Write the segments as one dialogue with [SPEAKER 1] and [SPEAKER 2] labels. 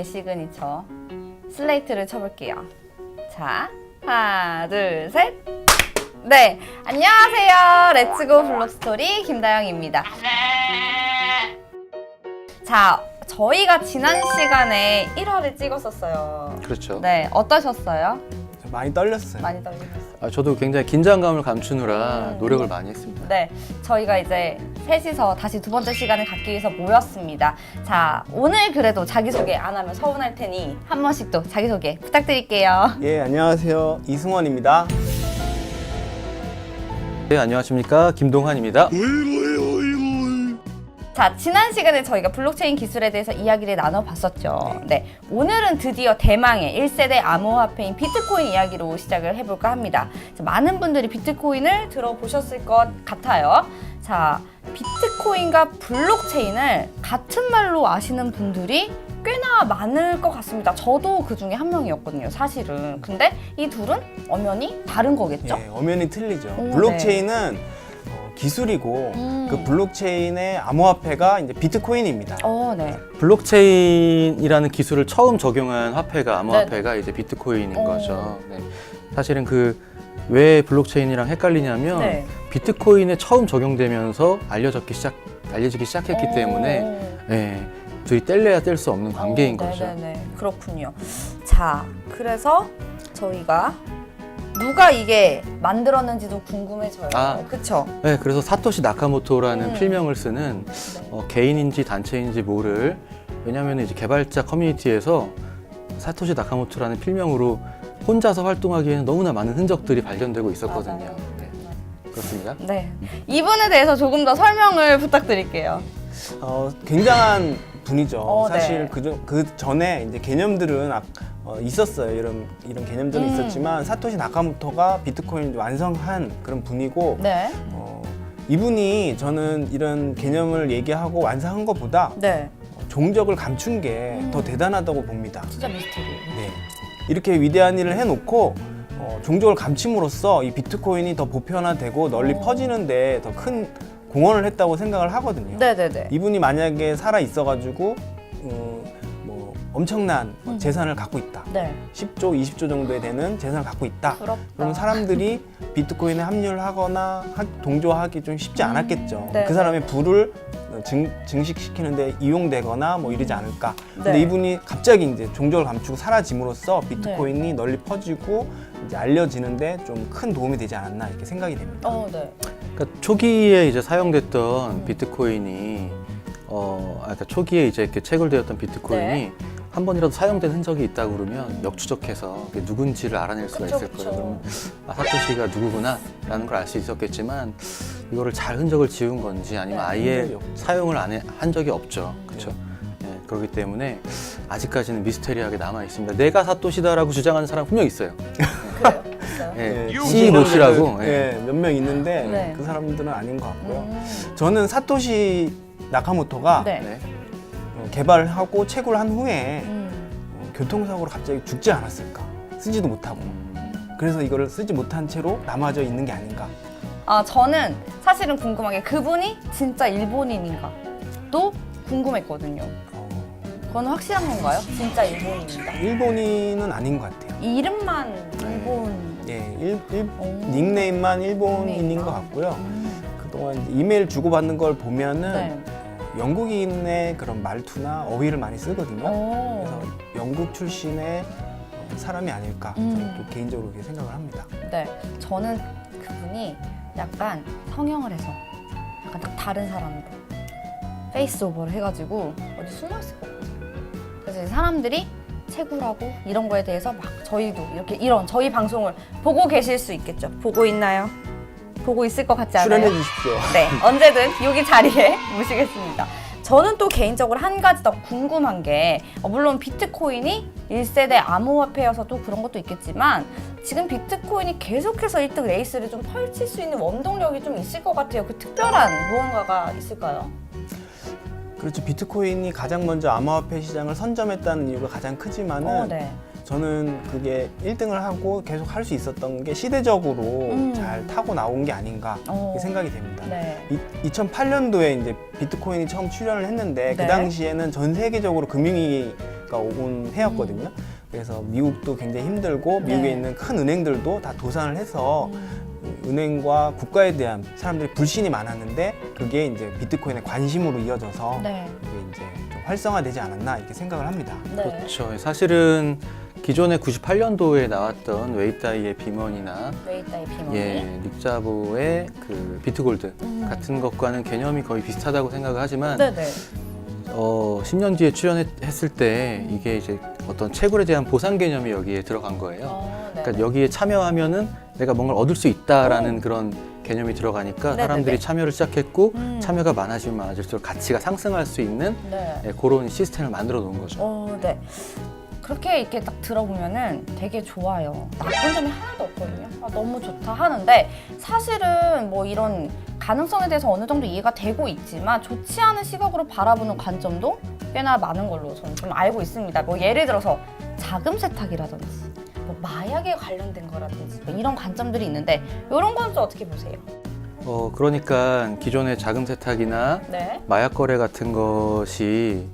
[SPEAKER 1] 저희의 시그니처 슬레이트를 쳐볼게요. 자, 하나, 둘, 셋. 네, 안녕하세요. 렛츠고 블록스토리 김다영입니다. 자, 저희가 지난 시간에 1화를 찍었었어요.
[SPEAKER 2] 그렇죠.
[SPEAKER 1] 네, 어떠셨어요?
[SPEAKER 3] 많이 떨렸어요.
[SPEAKER 1] 많이 떨리셨어요?
[SPEAKER 2] 아, 저도 굉장히 긴장감을 감추느라
[SPEAKER 1] 음.
[SPEAKER 2] 노력을 많이 했습니다.
[SPEAKER 1] 네, 저희가 이제 셋이서 다시 두 번째 시간을 갖기 위해서 모였습니다. 자, 오늘 그래도 자기소개 안 하면 서운할 테니 한 번씩 또 자기소개 부탁드릴게요.
[SPEAKER 3] 예, 안녕하세요. 이승원입니다.
[SPEAKER 2] 네, 안녕하십니까. 김동환입니다.
[SPEAKER 1] 자, 지난 시간에 저희가 블록체인 기술에 대해서 이야기를 나눠봤었죠. 네, 오늘은 드디어 대망의 1세대 암호화폐인 비트코인 이야기로 시작을 해볼까 합니다. 자, 많은 분들이 비트코인을 들어보셨을 것 같아요. 자, 비트코인과 블록체인을 같은 말로 아시는 분들이 꽤나 많을 것 같습니다. 저도 그 중에 한 명이었거든요, 사실은. 근데 이 둘은 엄연히 다른 거겠죠?
[SPEAKER 3] 예, 엄연히 틀리죠.
[SPEAKER 1] 오,
[SPEAKER 3] 블록체인은 어, 기술이고
[SPEAKER 1] 음.
[SPEAKER 3] 그 블록체인의 암호화폐가 이제 비트코인입니다.
[SPEAKER 1] 어, 네.
[SPEAKER 2] 블록체인이라는 기술을 처음 적용한 화폐가 암호화폐가 이제 비트코인인
[SPEAKER 1] 어.
[SPEAKER 2] 거죠. 네. 사실은 그 왜 블록체인이랑 헷갈리냐면
[SPEAKER 1] 네.
[SPEAKER 2] 비트코인에 처음 적용되면서 알려졌기 시작 알려지기 시작했기
[SPEAKER 1] 어.
[SPEAKER 2] 때문에 예, 둘이 뗄래야 뗄 수 없는 관계인
[SPEAKER 1] 어,
[SPEAKER 2] 거죠.
[SPEAKER 1] 네네네. 그렇군요. 자, 그래서 저희가 누가 이게 만들었는지도 궁금해져요.
[SPEAKER 2] 아.
[SPEAKER 1] 그쵸?
[SPEAKER 2] 네, 그래서 사토시 나카모토라는
[SPEAKER 1] 음.
[SPEAKER 2] 필명을 쓰는
[SPEAKER 1] 네.
[SPEAKER 2] 어, 개인인지 단체인지 모를 왜냐하면 이제 개발자 커뮤니티에서 사토시 나카모토라는 필명으로 혼자서 활동하기에는 너무나 많은 흔적들이 발견되고 있었거든요.
[SPEAKER 1] 맞아요.
[SPEAKER 2] 네, 그렇습니다.
[SPEAKER 1] 네. 이분에 대해서 조금 더 설명을 부탁드릴게요.
[SPEAKER 3] 어, 굉장한 분이죠.
[SPEAKER 1] 어,
[SPEAKER 3] 사실
[SPEAKER 1] 네.
[SPEAKER 3] 그, 그 전에 이제 개념들은 아- 어, 있었어요. 이런 이런 개념들은
[SPEAKER 1] 음.
[SPEAKER 3] 있었지만 사토시 나카모토가 비트코인을 완성한 그런 분이고
[SPEAKER 1] 네.
[SPEAKER 3] 어, 이분이 저는 이런 개념을 얘기하고 완성한 것보다
[SPEAKER 1] 네.
[SPEAKER 3] 종적을 감춘 게더
[SPEAKER 1] 음.
[SPEAKER 3] 대단하다고 봅니다.
[SPEAKER 1] 진짜 미스터리.
[SPEAKER 3] 네. 이렇게 위대한 일을 해놓고 어, 종족을 감침으로써 이 비트코인이 더 보편화되고 널리
[SPEAKER 1] 어.
[SPEAKER 3] 퍼지는데 더 큰 공헌을 했다고 생각을 하거든요.
[SPEAKER 1] 네네네.
[SPEAKER 3] 이분이 만약에 살아 있어가지고 엄청난
[SPEAKER 1] 음.
[SPEAKER 3] 재산을 갖고 있다.
[SPEAKER 1] 네.
[SPEAKER 3] 10조, 20조 정도에 되는 재산을 갖고 있다.
[SPEAKER 1] 부럽다.
[SPEAKER 3] 그러면 사람들이 비트코인에 합류를 하거나 하- 동조하기 좀 쉽지 않았겠죠.
[SPEAKER 1] 네.
[SPEAKER 3] 그 사람의 부를 증, 증식시키는데 이용되거나 뭐 이러지 않을까. 근데
[SPEAKER 1] 네.
[SPEAKER 3] 이분이 갑자기 이제 종족을 감추고 사라짐으로써 비트코인이 널리 퍼지고 이제 알려지는데 좀 큰 도움이 되지 않았나 이렇게 생각이 됩니다.
[SPEAKER 1] 어, 네.
[SPEAKER 2] 그러니까 초기에 이제 사용됐던 비트코인이 어, 아, 그러니까 초기에 이제 이렇게 채굴되었던 비트코인이
[SPEAKER 1] 네.
[SPEAKER 2] 한 번이라도 사용된 흔적이 있다 그러면 역추적해서 그게 누군지를 알아낼 수가
[SPEAKER 1] 그쵸,
[SPEAKER 2] 있을
[SPEAKER 1] 그쵸.
[SPEAKER 2] 거예요. 그러면 아, 사토시가 누구구나라는 걸 알 수 있었겠지만 이거를 잘 흔적을 지운 건지 아니면
[SPEAKER 1] 네.
[SPEAKER 2] 아예. 사용을 안 해, 한 적이 없죠. 그렇죠. 네, 그렇기 때문에 아직까지는 미스테리하게 남아 있습니다. 내가 사토시다라고 주장하는 사람 분명 있어요.
[SPEAKER 1] 그래요. 있어요.
[SPEAKER 2] 예, 모시라고. 예.
[SPEAKER 3] 예, 몇 명 있는데
[SPEAKER 1] 네.
[SPEAKER 3] 그 사람들은 아닌 것 같고요.
[SPEAKER 1] 음.
[SPEAKER 3] 저는 사토시 나카모토가
[SPEAKER 1] 네.
[SPEAKER 2] 네.
[SPEAKER 3] 어, 개발하고 채굴 한 후에
[SPEAKER 1] 음.
[SPEAKER 3] 어, 교통사고로 갑자기 죽지 않았을까? 쓰지도 못하고. 그래서 이거를 쓰지 못한 채로 남아져 있는 게 아닌가.
[SPEAKER 1] 아, 저는 사실은 궁금한 게 그분이 진짜 일본인인가? 또 궁금했거든요.
[SPEAKER 3] 어,
[SPEAKER 1] 그건 확실한 건가요? 진짜 일본인인가?
[SPEAKER 3] 일본인은 아닌 것 같아요.
[SPEAKER 1] 이 이름만 일본.
[SPEAKER 3] 예, 일, 일-
[SPEAKER 1] 오.
[SPEAKER 3] 닉네임만 일본인인. 것 같고요.
[SPEAKER 1] 음.
[SPEAKER 3] 그동안 이제 이메일 주고받는 걸 보면은
[SPEAKER 1] 네.
[SPEAKER 3] 어, 영국인의 그런 말투나 어휘를 많이 쓰거든요.
[SPEAKER 1] 오.
[SPEAKER 3] 그래서 영국 출신의 어, 사람이 아닐까
[SPEAKER 1] 음.
[SPEAKER 3] 저는 또 개인적으로 그렇게 생각을 합니다.
[SPEAKER 1] 네. 저는 그분이 약간 성형을 해서 약간 딱 다른 사람으로 페이스 오버를 해가지고 어디 숨어 있을 것 같아요. 그래서 사람들이 채굴하고 이런 거에 대해서 막 저희도 이렇게 이런 저희 방송을 보고 계실 수 있겠죠. 보고 있나요? 보고 있을 것 같지 않아요?
[SPEAKER 3] 출연해 주십시오.
[SPEAKER 1] 네, 언제든 여기 자리에 모시겠습니다. 저는 또 개인적으로 한 가지 더 궁금한 게 어, 물론 비트코인이 1세대 암호화폐여서 또 그런 것도 있겠지만 지금 비트코인이 계속해서 1등 레이스를 좀 펼칠 수 있는 원동력이 좀 있을 것 같아요. 그 특별한 무언가가 있을까요?
[SPEAKER 3] 그렇죠. 비트코인이 가장 먼저 암호화폐 시장을 선점했다는 이유가 가장 크지만은
[SPEAKER 1] 어, 네.
[SPEAKER 3] 저는 그게 1등을 하고 계속 할 수 있었던 게 시대적으로
[SPEAKER 1] 음.
[SPEAKER 3] 잘 타고 나온 게 아닌가
[SPEAKER 1] 어.
[SPEAKER 3] 생각이 됩니다.
[SPEAKER 1] 네.
[SPEAKER 3] 이, 2008년도에 이제 비트코인이 처음 출현을 했는데
[SPEAKER 1] 네.
[SPEAKER 3] 그 당시에는 전 세계적으로 금융위기가 온 해였거든요. 그래서 미국도 굉장히 힘들고 미국에
[SPEAKER 1] 네.
[SPEAKER 3] 있는 큰 은행들도 다 도산을 해서
[SPEAKER 1] 음.
[SPEAKER 3] 은행과 국가에 대한 사람들이 불신이 많았는데 그게 이제 비트코인의 관심으로 이어져서
[SPEAKER 1] 네.
[SPEAKER 3] 이게 이제 좀 활성화되지 않았나 이렇게 생각을 합니다.
[SPEAKER 1] 네.
[SPEAKER 2] 그렇죠. 사실은 기존에 98년도에 나왔던 웨이타이의 비먼이나
[SPEAKER 1] 웨이타이 비머니.
[SPEAKER 2] 예, 닉자보의 그 비트골드
[SPEAKER 1] 음.
[SPEAKER 2] 같은 것과는 개념이 거의 비슷하다고 생각을 하지만
[SPEAKER 1] 네네.
[SPEAKER 2] 어, 10년 뒤에 출연했을 때 이게 이제 어떤 채굴에 대한 보상 개념이 여기에 들어간 거예요.
[SPEAKER 1] 어, 네.
[SPEAKER 2] 그러니까 여기에 참여하면은 내가 뭔가를 얻을 수 있다라는 그런 개념이 들어가니까
[SPEAKER 1] 네네네.
[SPEAKER 2] 사람들이 참여를 시작했고
[SPEAKER 1] 음.
[SPEAKER 2] 참여가 많아지면 많아질수록 가치가 상승할 수 있는
[SPEAKER 1] 네.
[SPEAKER 2] 예, 그런 시스템을 만들어 놓은 거죠.
[SPEAKER 1] 어, 네. 그렇게 이렇게 딱 들어보면은 되게 좋아요. 나쁜 점이 하나도 없거든요. 아, 너무 좋다 하는데 사실은 뭐 이런 가능성에 대해서 어느 정도 이해가 되고 있지만 좋지 않은 시각으로 바라보는 관점도 꽤나 많은 걸로 저는 좀 알고 있습니다. 뭐 예를 들어서 자금 세탁이라든지 뭐 마약에 관련된 거라든지 뭐 이런 관점들이 있는데 이런 건좀 어떻게 보세요?
[SPEAKER 2] 어, 그러니까 기존의 자금 세탁이나
[SPEAKER 1] 네.
[SPEAKER 2] 마약 거래 같은 것이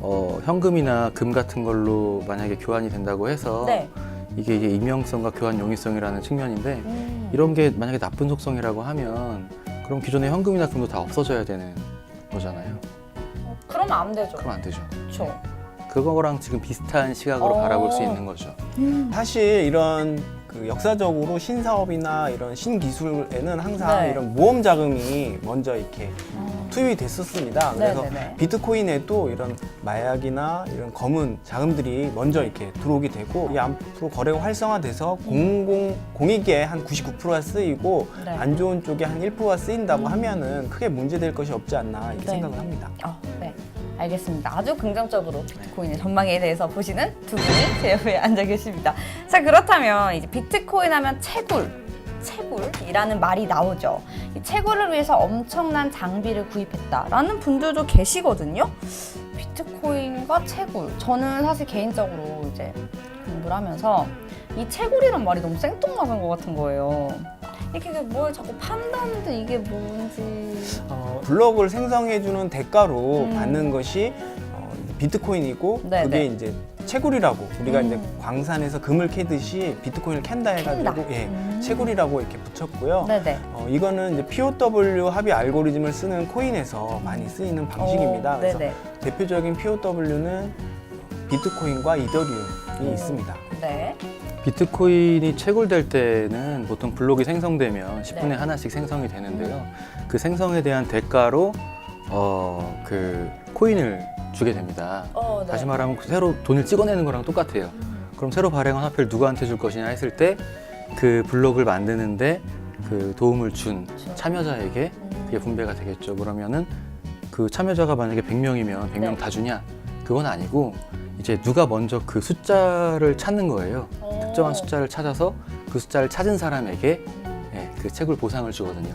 [SPEAKER 2] 어, 현금이나 금 같은 걸로 만약에 교환이 된다고 해서
[SPEAKER 1] 네.
[SPEAKER 2] 이게 이제 익명성과 교환 용이성이라는 측면인데
[SPEAKER 1] 음.
[SPEAKER 2] 이런 게 만약에 나쁜 속성이라고 하면 그럼 기존의 현금이나 금도 다 없어져야 되는 거잖아요.
[SPEAKER 1] 어, 그러면 안 되죠.
[SPEAKER 2] 그럼 안 되죠.
[SPEAKER 1] 그렇죠.
[SPEAKER 2] 그거랑 지금 비슷한 시각으로
[SPEAKER 1] 어.
[SPEAKER 2] 바라볼 수 있는 거죠.
[SPEAKER 3] 사실 이런 그 역사적으로 신사업이나 이런 신기술에는 항상
[SPEAKER 1] 네.
[SPEAKER 3] 이런 모험 자금이 먼저 이렇게
[SPEAKER 1] 어.
[SPEAKER 3] 투입이 됐었습니다. 그래서
[SPEAKER 1] 네네네.
[SPEAKER 3] 비트코인에도 이런 마약이나 이런 검은 자금들이 먼저 이렇게 들어오게 되고 이 앞으로 거래가 활성화돼서 공공 공익에 한 99%가 쓰이고
[SPEAKER 1] 네.
[SPEAKER 3] 안 좋은 쪽에 한 1%가 쓰인다고 하면은 크게 문제될 것이 없지 않나 이렇게
[SPEAKER 1] 네.
[SPEAKER 3] 생각을 합니다.
[SPEAKER 1] 어, 네. 알겠습니다. 아주 긍정적으로 비트코인의 전망에 대해서 보시는 두 분이 제 옆에 앉아 계십니다. 자, 그렇다면 이제 비트코인 하면 채굴, 채굴이라는 말이 나오죠. 이 채굴을 위해서 엄청난 장비를 구입했다라는 분들도 계시거든요. 비트코인과 채굴. 저는 사실 개인적으로 이제 공부를 하면서 이 채굴이란 말이 너무 생뚱맞은 것 같은 거예요. 이렇게 뭘 자꾸 판다는데 이게 뭔지.
[SPEAKER 3] 어, 블록을 생성해주는 대가로
[SPEAKER 1] 음.
[SPEAKER 3] 받는 것이 어, 비트코인이고
[SPEAKER 1] 네,
[SPEAKER 3] 그게
[SPEAKER 1] 네.
[SPEAKER 3] 이제 채굴이라고 우리가
[SPEAKER 1] 음.
[SPEAKER 3] 이제 광산에서 금을 캐듯이 비트코인을 캔다 해가지고
[SPEAKER 1] 캔다.
[SPEAKER 3] 예,
[SPEAKER 1] 음.
[SPEAKER 3] 채굴이라고 이렇게 붙였고요.
[SPEAKER 1] 네네.
[SPEAKER 3] 어, 이거는 이제 POW 합의 알고리즘을 쓰는 코인에서 많이 쓰이는 방식입니다.
[SPEAKER 1] 오,
[SPEAKER 3] 그래서
[SPEAKER 1] 네네.
[SPEAKER 3] 대표적인 POW는 비트코인과 이더리움이
[SPEAKER 1] 오.
[SPEAKER 3] 있습니다.
[SPEAKER 1] 네.
[SPEAKER 2] 비트코인이 채굴될 때는 보통 블록이 생성되면 10분에
[SPEAKER 1] 네.
[SPEAKER 2] 하나씩 생성이 되는데요. 그 생성에 대한 대가로 어, 그 코인을 주게 됩니다.
[SPEAKER 1] 어, 네.
[SPEAKER 2] 다시 말하면 새로 돈을 찍어내는 거랑 똑같아요. 그럼 새로 발행한 화폐를 누구한테 줄 것이냐 했을 때 그 블록을 만드는데 그 도움을 준. 참여자에게
[SPEAKER 1] 음.
[SPEAKER 2] 그게 분배가 되겠죠. 그러면은 그 참여자가 만약에 100명이면 100명
[SPEAKER 1] 네.
[SPEAKER 2] 다 주냐? 그건 아니고 이제 누가 먼저 그 숫자를 찾는 거예요.
[SPEAKER 1] 어.
[SPEAKER 2] 특정한 숫자를 찾아서 그 숫자를 찾은 사람에게 예, 그 채굴 보상을 주거든요.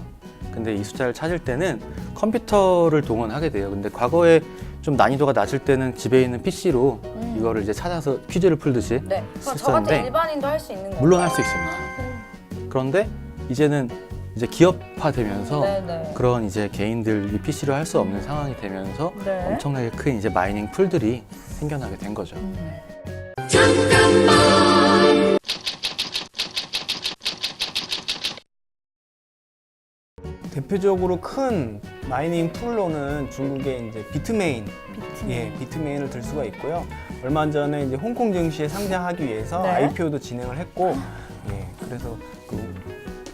[SPEAKER 2] 근데 이 숫자를 찾을 때는 컴퓨터를 동원하게 돼요. 근데 과거에 좀 난이도가 낮을 때는 집에 있는 PC로
[SPEAKER 1] 음.
[SPEAKER 2] 이거를 이제 찾아서 퀴즈를 풀듯이
[SPEAKER 1] 네. 그럼 저 같은
[SPEAKER 2] 썼었는데
[SPEAKER 1] 일반인도 할 수 있는 거예요?
[SPEAKER 2] 물론 할 수 있습니다. 그런데 이제는 이제 기업화되면서
[SPEAKER 1] 네네.
[SPEAKER 2] 그런 이제 개인들이 PC로 할 수 없는 상황이 되면서
[SPEAKER 1] 네.
[SPEAKER 2] 엄청나게 큰 이제 마이닝 풀들이 생겨나게 된 거죠.
[SPEAKER 1] 음.
[SPEAKER 3] 대표적으로 큰 마이닝 풀로는 중국의 이제 비트메인
[SPEAKER 1] 비트맨.
[SPEAKER 3] 예, 비트메인을 들 수가 있고요. 얼마 전에 이제 홍콩 증시에 상장하기 위해서
[SPEAKER 1] 네.
[SPEAKER 3] IPO도 진행을 했고, 예, 그래서 그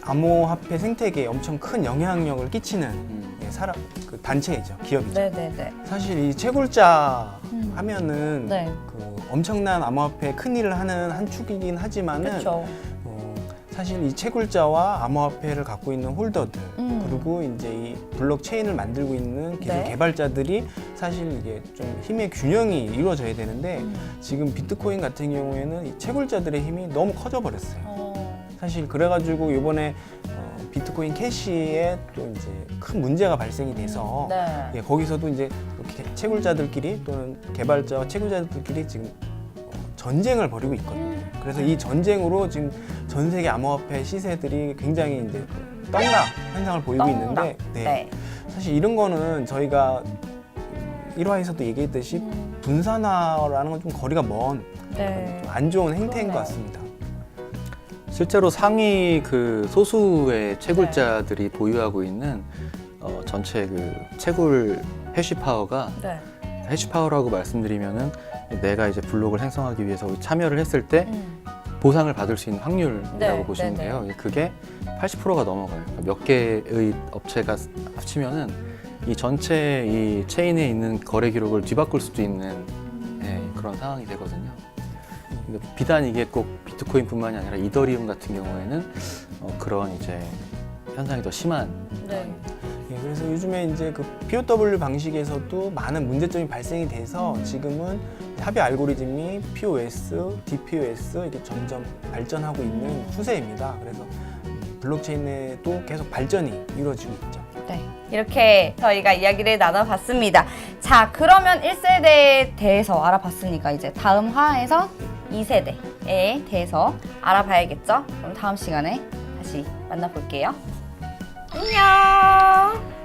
[SPEAKER 3] 암호화폐 생태계에 엄청 큰 영향력을 끼치는
[SPEAKER 2] 음.
[SPEAKER 3] 예, 사람 그 단체이죠, 기업이죠.
[SPEAKER 1] 네네네.
[SPEAKER 3] 사실 이 채굴자
[SPEAKER 1] 음.
[SPEAKER 3] 하면은
[SPEAKER 1] 네.
[SPEAKER 3] 그 엄청난 암호화폐 큰 일을 하는 한 축이긴 하지만은
[SPEAKER 1] 그렇죠.
[SPEAKER 3] 어, 사실 이 채굴자와 암호화폐를 갖고 있는 홀더들
[SPEAKER 1] 음.
[SPEAKER 3] 그리고 이제 이 블록체인을 만들고 있는 기술
[SPEAKER 1] 네.
[SPEAKER 3] 개발자들이 사실 이게 좀 힘의 균형이 이루어져야 되는데
[SPEAKER 1] 음.
[SPEAKER 3] 지금 비트코인 같은 경우에는 이 채굴자들의 힘이 너무 커져 버렸어요.
[SPEAKER 1] 어.
[SPEAKER 3] 사실 그래가지고 이번에 어, 비트코인 캐시에 또 이제 큰 문제가 발생이 돼서
[SPEAKER 1] 네.
[SPEAKER 3] 예, 거기서도 이제 채굴자들끼리 또는 개발자와 채굴자들끼리 지금 어, 전쟁을 벌이고 있거든요.
[SPEAKER 1] 음.
[SPEAKER 3] 그래서 이 전쟁으로 지금 전 세계 암호화폐 시세들이 굉장히 이제 떡락 현상을 보이고
[SPEAKER 1] 떡락.
[SPEAKER 3] 있는데 네.
[SPEAKER 1] 네.
[SPEAKER 3] 사실 이런 거는 저희가 1화에서도 얘기했듯이
[SPEAKER 1] 음.
[SPEAKER 3] 분산화라는 건 좀 거리가 먼
[SPEAKER 1] 네.
[SPEAKER 3] 안 좋은 행태인
[SPEAKER 1] 그러네요.
[SPEAKER 3] 것 같습니다.
[SPEAKER 2] 실제로 상위 그 소수의 채굴자들이 보유하고 있는 어, 전체 그 채굴 해시 파워가
[SPEAKER 1] 네.
[SPEAKER 2] 해시 파워라고 말씀드리면은 내가 이제 블록을 생성하기 위해서 참여를 했을 때
[SPEAKER 1] 음.
[SPEAKER 2] 보상을 받을 수 있는 확률이라고
[SPEAKER 1] 네,
[SPEAKER 2] 보시면
[SPEAKER 1] 네,
[SPEAKER 2] 돼요. 그게 80%가 넘어가요. 그러니까 몇 개의 업체가 합치면은 이 전체 이 체인에 있는 거래 기록을 뒤바꿀 수도 있는 예, 그런 상황이 되거든요. 근데 비단 이게 꼭 비트코인뿐만이 아니라 이더리움 같은 경우에는 어, 그런 이제 현상이 더 심한
[SPEAKER 1] 네.
[SPEAKER 3] 예, 그래서 요즘에 이제 그 POW 방식에서도 많은 문제점이 발생이 돼서 지금은 합의 알고리즘이 POS, DPoS 이렇게 점점 발전하고 있는 추세입니다. 그래서 블록체인에도 계속 발전이 이루어지고 있죠.
[SPEAKER 1] 네. 이렇게 저희가 이야기를 나눠봤습니다. 자, 그러면 1세대에 대해서 알아봤으니까 이제 다음 화에서 2세대에 대해서 알아봐야겠죠? 그럼 다음 시간에 다시 만나볼게요. 안녕!